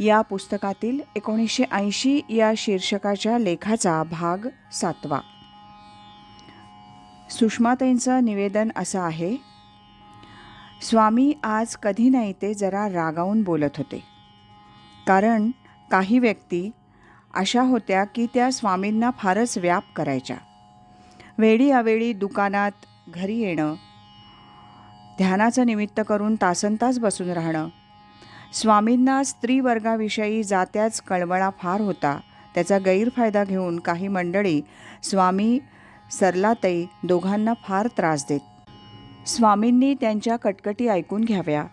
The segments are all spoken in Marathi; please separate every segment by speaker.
Speaker 1: या पुस्तकातील एकोणीसशे ऐंशी या शीर्षकाच्या लेखाचा भाग सातवा. सुषमाताईंचं निवेदन असं आहे स्वामी आज कधी नाही ते जरा रागावून बोलत होते. कारण काही व्यक्ती अशा होत्या की त्या स्वामींना फारच व्याप करायच्या. वेळी अवेळी दुकानात घरी येणं ध्यानाचं निमित्त करून तासनतास बसून राहणं स्वामींना स्त्रीवर्गाविषयी जात्याच कळवळा फार होता. त्याचा गैरफायदा घेऊन काही मंडळी स्वामी सरलाताई दोघांना फार त्रास देत. स्वामींनी त्यांच्या कटकटी ऐकून घ्याव्या.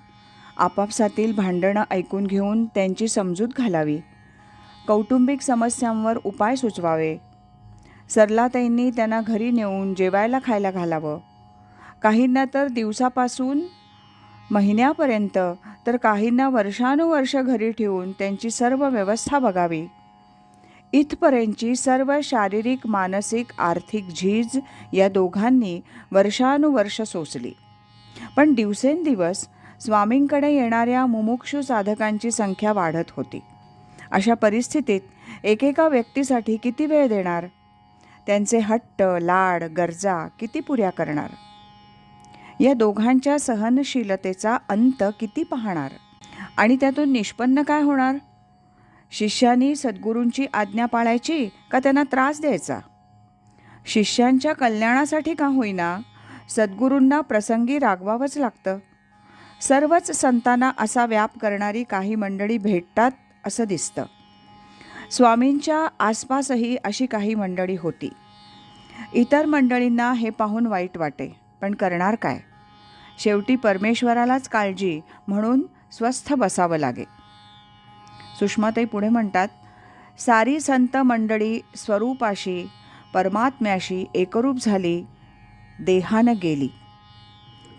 Speaker 1: आपापसातील भांडणं ऐकून घेऊन त्यांची समजूत घालावी. कौटुंबिक समस्यांवर उपाय सुचवावे. सरलाताईंनी त्यांना घरी नेऊन जेवायला खायला घालावं. काहींना तर दिवसापासून महिन्यापर्यंत तर काहींना वर्षानुवर्ष घरी ठेवून त्यांची सर्व व्यवस्था बघावी. इथपर्यंतची सर्व शारीरिक मानसिक आर्थिक झीज या दोघांनी वर्षानुवर्ष सोसली. पण दिवसेंदिवस स्वामींकडे येणाऱ्या मुमुक्षू साधकांची संख्या वाढत होती. अशा परिस्थितीत एकेका व्यक्तीसाठी किती वेळ देणार? त्यांचे हट्ट लाड गरजा किती पुऱ्या करणार? या दोघांच्या सहनशीलतेचा अंत किती पाहणार? आणि त्यातून निष्पन्न काय होणार? शिष्यांनी सद्गुरूंची आज्ञा पाळायची का त्यांना त्रास द्यायचा? शिष्यांच्या कल्याणासाठी का होईना सद्गुरूंना प्रसंगी रागवावंच लागतं. सर्वच संतांना असा व्याप करणारी काही मंडळी भेटतात असं दिसतं. स्वामींच्या आसपासही अशी काही मंडळी होती. इतर मंडळींना हे पाहून वाईट वाटे. पण करणार काय? शेवटी परमेश्वरालाच काळजी म्हणून स्वस्थ बसावं लागे. सुषमाताई पुढे म्हणतात सारी संत मंडळी स्वरूपाशी परमात्म्याशी एकरूप झाली देहानं गेली.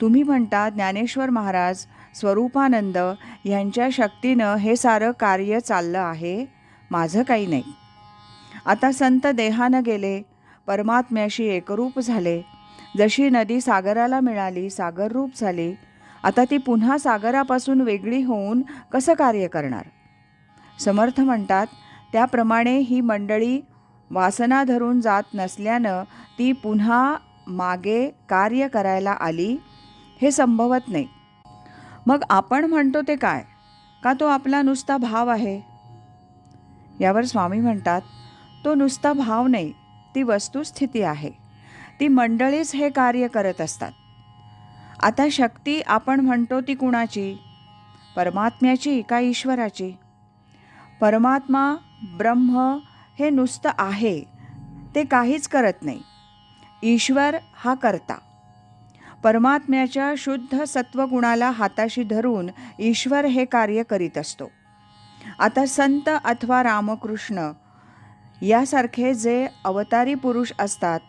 Speaker 1: तुम्ही म्हणता ज्ञानेश्वर महाराज स्वरूपानंद यांच्या शक्तीनं हे सारं कार्य चाललं आहे माझं काही नाही. आता संत देहानं गेले परमात्म्याशी एकरूप झाले जशी नदी सागराला मिळाली सागररूप झाली आता ती पुन्हा सागरापासून वेगळी होऊन कसं कार्य करणार? समर्थ म्हणतात त्याप्रमाणे ही मंडळी वासना धरून जात नसल्यानं ती पुन्हा मागे कार्य करायला आली हे संभवत नाही. मग आपण म्हणतो ते काय? का तो आपला नुसता भाव आहे? यावर स्वामी म्हणतात तो नुसता भाव नाही ती वस्तुस्थिती आहे. ती मंडळीच हे कार्य करत असतात. आता शक्ती आपण म्हणतो ती कुणाची? परमात्म्याची का ईश्वराची? परमात्मा ब्रह्म हे नुसतं आहे ते काहीच करत नाही. ईश्वर हा करता. परमात्म्याच्या शुद्ध सत्वगुणाला हाताशी धरून ईश्वर हे कार्य करीत असतो. आता संत अथवा रामकृष्ण यासारखे जे अवतारी पुरुष असतात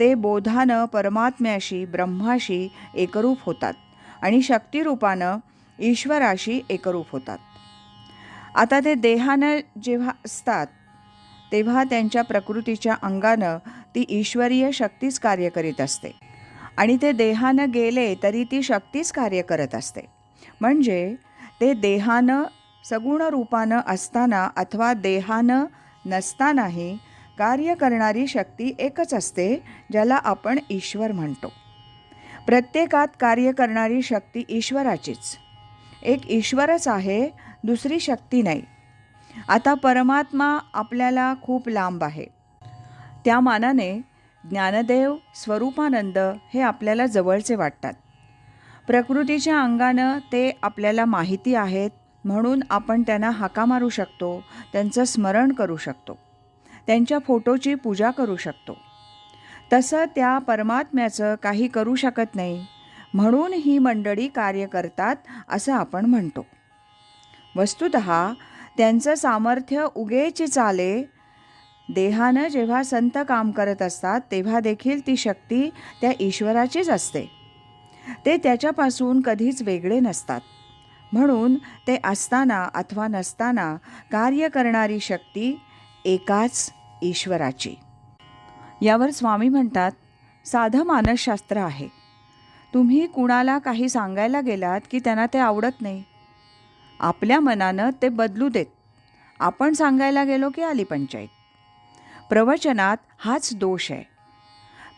Speaker 1: ते बोधानं परमात्म्याशी ब्रह्माशी एकरूप होतात आणि शक्तिरूपानं ईश्वराशी एकरूप होतात. आता ते देहानं जेव्हा असतात तेव्हा त्यांच्या प्रकृतीच्या अंगानं ती ईश्वरीय शक्तीच कार्य करीत असते. आणि ते देहानं गेले तरी ती शक्तीच कार्य करत असते. म्हणजे ते देहानं सगुण रूपानं असताना अथवा देहानं नसतानाही कार्य करणारी शक्ती एकच असते ज्याला आपण ईश्वर म्हणतो. प्रत्येकात कार्य करणारी शक्ती ईश्वराचीच. एक ईश्वरच आहे दुसरी शक्ती नाही. आता परमात्मा आपल्याला खूप लांब आहे. त्या मानाने ज्ञानदेव स्वरूपानंद हे आपल्याला जवळचे वाटतात. प्रकृतीच्या अंगानं ते आपल्याला माहिती आहेत म्हणून आपण त्यांना हाका मारू शकतो त्यांचं स्मरण करू शकतो. त्यांच्या फोटोची पूजा करू शकतो. तसं त्या परमात्म्याचं काही करू शकत नाही. म्हणून ही मंडळी कार्य करतात असं आपण म्हणतो. वस्तुत त्यांचं सामर्थ्य उगेच चाले. देहानं जेव्हा संत काम करत असतात तेव्हा देखील ती शक्ती त्या ईश्वराचीच असते. ते त्याच्यापासून कधीच वेगळे नसतात. म्हणून ते असताना अथवा नसताना कार्य करणारी शक्ती एकाच ईश्वराची. यावर स्वामी म्हणतात साधं मानसशास्त्र आहे. तुम्ही कुणाला काही सांगायला गेलात की त्यांना ते आवडत नाही. आपल्या मनानं ते बदलू देत. आपण सांगायला गेलो की आली पंचायत. प्रवचनात हाच दोष आहे.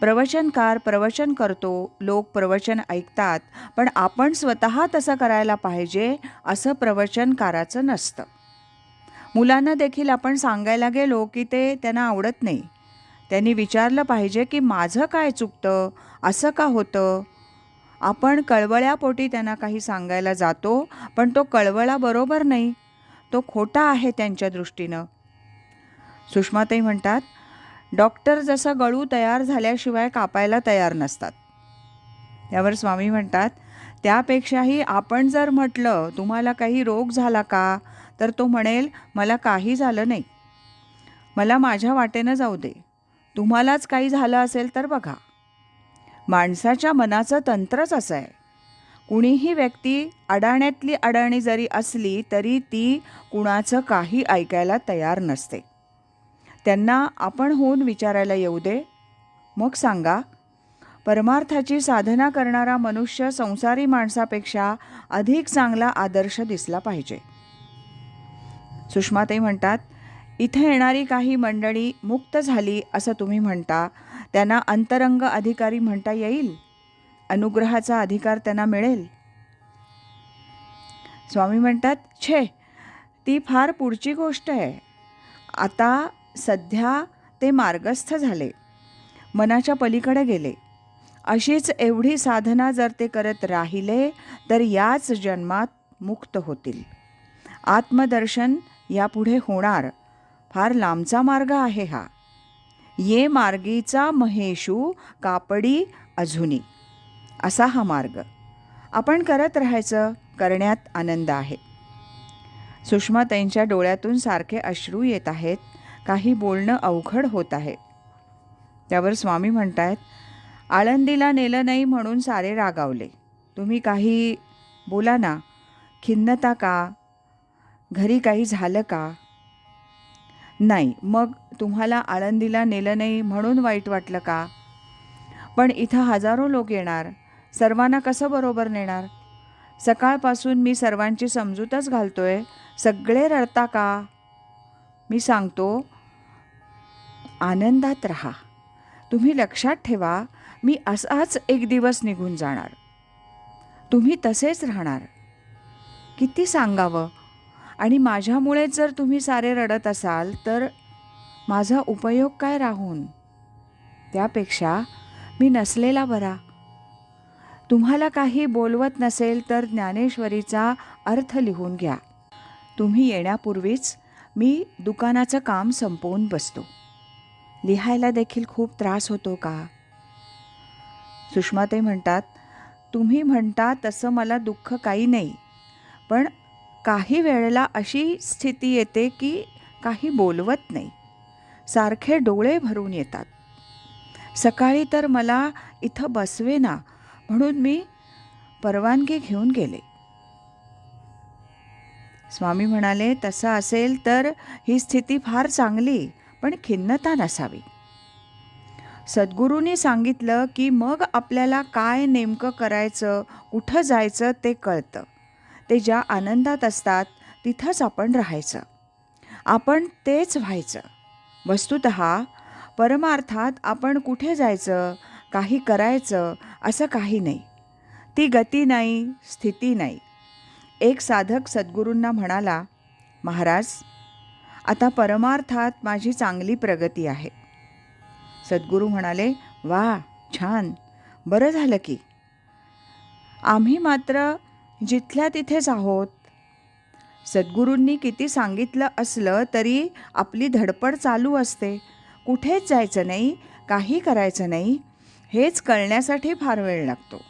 Speaker 1: प्रवचनकार प्रवचन करतो लोक प्रवचन ऐकतात पण आपण स्वतः तसं करायला पाहिजे असं प्रवचनकाराचं नसतं. मुलांना देखील आपण सांगायला गेलो की ते त्यांना आवडत नाही. त्यांनी विचारलं पाहिजे की माझं काय चुकतं? असं का होतं? आपण कळवळ्यापोटी त्यांना काही सांगायला जातो पण तो कळवळा बरोबर नाही. तो खोटा आहे त्यांच्या दृष्टीनं. सुषमाताई म्हणतात डॉक्टर जसं गळू तयार झाल्याशिवाय कापायला तयार नसतात. यावर स्वामी म्हणतात त्यापेक्षाही आपण जर म्हटलं तुम्हाला काही रोग झाला का? तर तो म्हणेल मला काही झालं नाही. मला माझ्या वाटेनं जाऊ दे. तुम्हालाच काही झालं असेल तर बघा. माणसाच्या मनाचं तंत्रच असं आहे. कुणीही व्यक्ती अडाण्यातली अडाणी जरी असली तरी ती कुणाचं काही ऐकायला तयार नसते. त्यांना आपण होऊन विचारायला येऊ दे. मग सांगा परमार्थाची साधना करणारा मनुष्य संसारी माणसापेक्षा अधिक चांगला आदर्श दिसला पाहिजे. सुषमाताई म्हणतात इथे येणारी काही मंडळी मुक्त झाली असं तुम्ही म्हणता. त्यांना अंतरंग अधिकारी म्हणता येईल? अनुग्रहाचा अधिकार त्यांना मिळेल? स्वामी म्हणतात छे ती फार पुढची गोष्ट आहे. आता सध्या ते मार्गस्थ झाले. मनाच्या पलीकडे गेले. अशीच एवढी साधना जर ते करत राहिले तर याच जन्मात मुक्त होतील. आत्मदर्शन यापुढे होणार. फार लांबचा मार्ग आहे हा. ये मार्गीचा महेशू कापडी अजूनी असा हा मार्ग. आपण करत राहायचं करण्यात आनंद आहे. सुषमा त्यांच्या डोळ्यातून सारखे अश्रू येत आहेत. काही बोलणं अवघड होत आहे. त्यावर स्वामी म्हणतायत आळंदीला नेलं नाही म्हणून सारे रागावले. तुम्ही काही बोला ना. खिन्नता का? घरी काही झालं का? नाही. मग तुम्हाला आळंदीला नेलं नाही म्हणून वाईट वाटलं का? पण इथं हजारो लोक येणार. सर्वांना कसं बरोबर नेणार? सकाळपासून मी सर्वांची समजूतच घालतोय. सगळे रडता का? मी सांगतो आनंदात राहा. तुम्ही लक्षात ठेवा मी असाच एक दिवस निघून जाणार. तुम्ही तसेच राहणार. किती सांगावं? आणि माझ्यामुळे जर तुम्ही सारे रडत असाल तर माझा उपयोग काय राहून? त्यापेक्षा मी नसलेला बरा. तुम्हाला काही बोलवत नसेल तर ज्ञानेश्वरीचा अर्थ लिहून घ्या. तुम्ही येण्यापूर्वीच मी दुकानाचं काम संपवून बसतो. लिहायला देखील खूप त्रास होतो का? सुषमा ते म्हणतात तुम्ही म्हणता तसं मला दुःख काही नाही पण काही वेळेला अशी स्थिती येते की काही बोलवत नाही. सारखे डोळे भरून येतात. सकाळी तर मला इथं बसवे ना म्हणून मी परवानगी घेऊन गेले. स्वामी म्हणाले तसं असेल तर ही स्थिती फार चांगली पण खिन्नता नसावी. सद्गुरूंनी सांगितलं की मग आपल्याला काय नेमकं करायचं कुठं जायचं ते कळतं. ते ज्या आनंदात असतात तिथंच आपण राहायचं. आपण तेच व्हायचं. वस्तुत परमार्थात आपण कुठे जायचं काही करायचं असं काही नाही. ती गती नाही स्थिती नाही. एक साधक सद्गुरूंना म्हणाला महाराज आता परमार्थात माझी चांगली प्रगती आहे. सद्गुरू म्हणाले वा छान. बरं झालं की. आम्ही मात्र जिथल्या तिथेच आहोत. सद्गुरूंनी किती सांगितलं असलं तरी आपली धडपड चालू असते. कुठेच जायचं नाही काही करायचं नाही. हेच कळण्यासाठी फार वेळ लागतो.